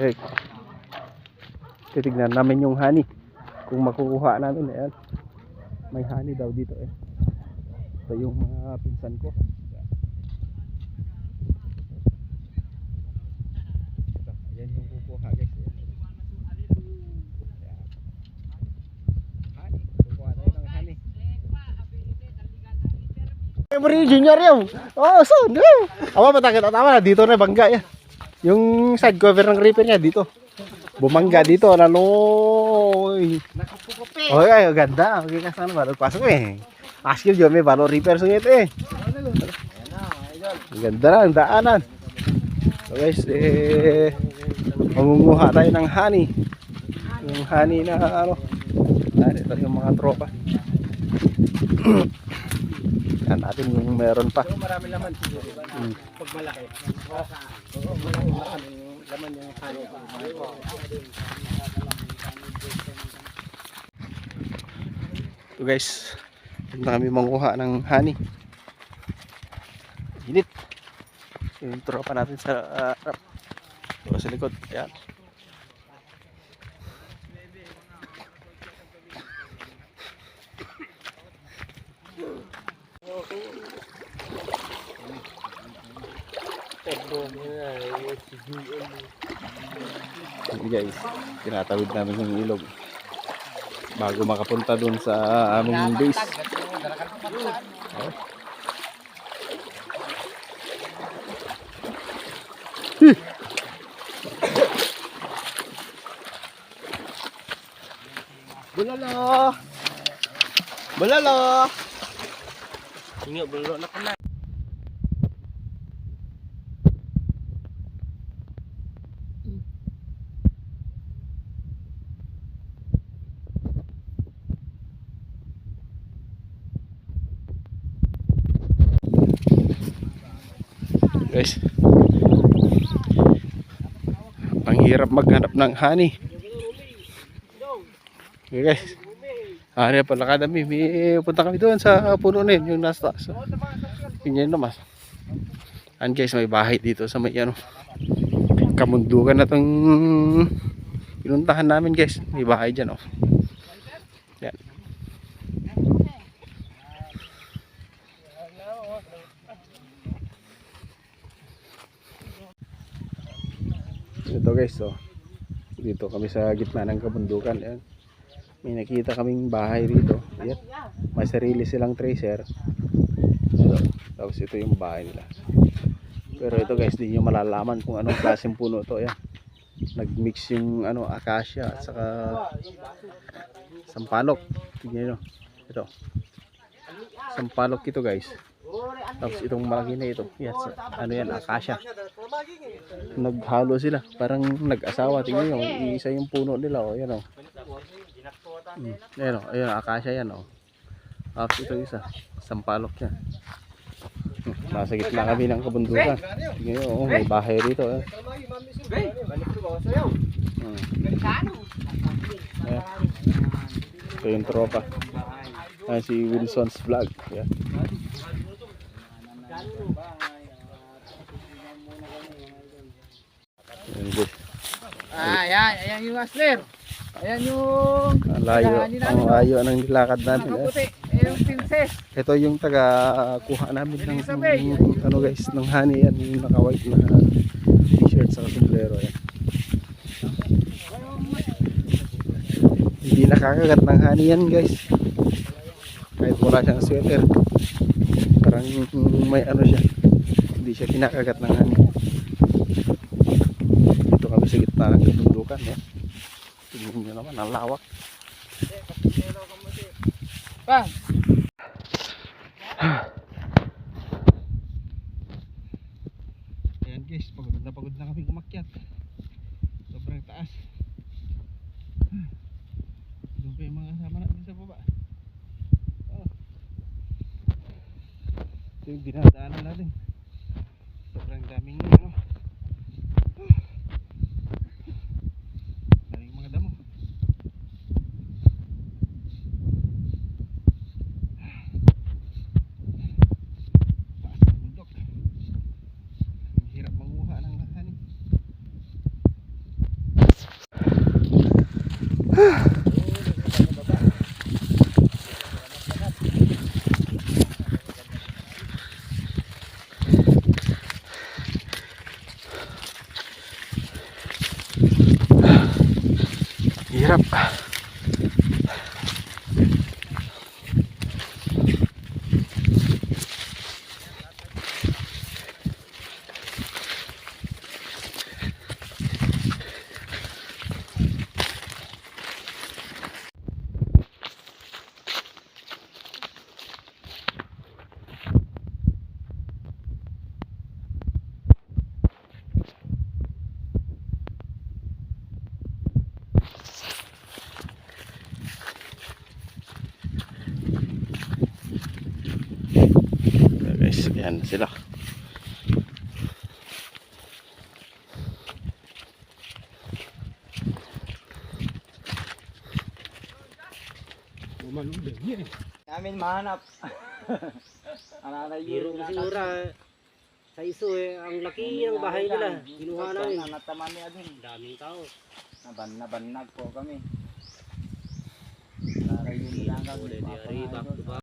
check. Titignan namin yung honey. Kung makukuha namin, ayan. May honey daw dito eh. Ito yung mga pinsan ko. Ayan. Yung kukuha guys. Ayan. Memory Junior yun. Oh, so, no. Awa matakit at na dito na bangga yan. Yung side cover ng reaper niya dito. Bumangga dito laloy. Oh, ay, ganda. Okay ka sana balot pasok eh. Askil jo may balot repair sungit eh. Ganda na ang daanan. So guys, eh mangunguha tayo ng honey. Yung honey na ano. Yan, ito yung mga tropa. Yan natin yung meron pa. Marami laman siguro. Hmm. Pag malaki. Oo, malaki laman yung halo. Ito guys, punta kami manguha ng honey. Init. Yung tropa natin sa uh, harap. Ito sa likod. Ayan. Guys, tinatawid namin yung ilog bago makapunta dun sa aming base. Oh. Bulalo! Bulalo! Ingat, bulalo na pala. Guys. Ang hirap maghanap ng honey. Okay guys. Honey pala kadami. May punta kami doon sa puno na yun. Yung nasa taas. Yun yun naman. And guys, may bahay dito sa may ano. Kamundukan na tong pinuntahan namin guys. May bahay dyan oh. Yan. Ito guys, oh. Dito kami sa gitna ng kabundukan. Ayan. May nakita kaming bahay rito. Ayan. May sarili silang tracer. Ito. Tapos ito yung bahay nila. Pero ito guys, di nyo malalaman kung anong klaseng puno to. Ayan. Nagmix yung ano, acacia at saka sampalok. Tingnan nyo. Ito. Sampalok ito guys. Tapos itong malaki na ito. Yes, ano yan, acacia. Naghalo sila. Parang nag-asawa. Tingnan nyo. Iisa yung puno nila. O, yan o. Hmm. Ayan o. Ayan, acacia yan o. Tapos ito isa. Sampalok yan. Hmm. Nasa gitna kami ng kabundukan. Tingnan nyo. Oh, may bahay rito. Eh. Hmm. Ayan. Ito yung tropa. Ayan si Wilson's vlog. Ayan. Ayan guys. Ah, ayan, ayan yung asler. Ayan yung layo, ang layo ng nilakad namin. Eh. Ayan yung princess. Ito yung taga kuha namin ng ano guys, ng honey yan, yung naka-white na t-shirt sa sombrero yan. Hindi nakakagat ng honey yan guys. Kahit wala siyang sweater. Parang may ano siya. Hindi siya kinakagat ng honey. Dito kami sa gitna ng kabundukan. Eh. Tingnan nyo naman, ang lawak. Pa, ito yung dinadaanan natin. Sobrang daming ano. Daming mga damo. Taas ng bundok. Ang hirap manguha ng hanin honey. Hirap. Ayan, guys, yan sila. Namin mahanap. Ananay Biro kasi ura sa iso eh, ang laki ng bahay nila. Kinuha namin. Nataman niya din. Daming tao. Naban, nabanag po kami. Para yun lang kami. Ari, back to back.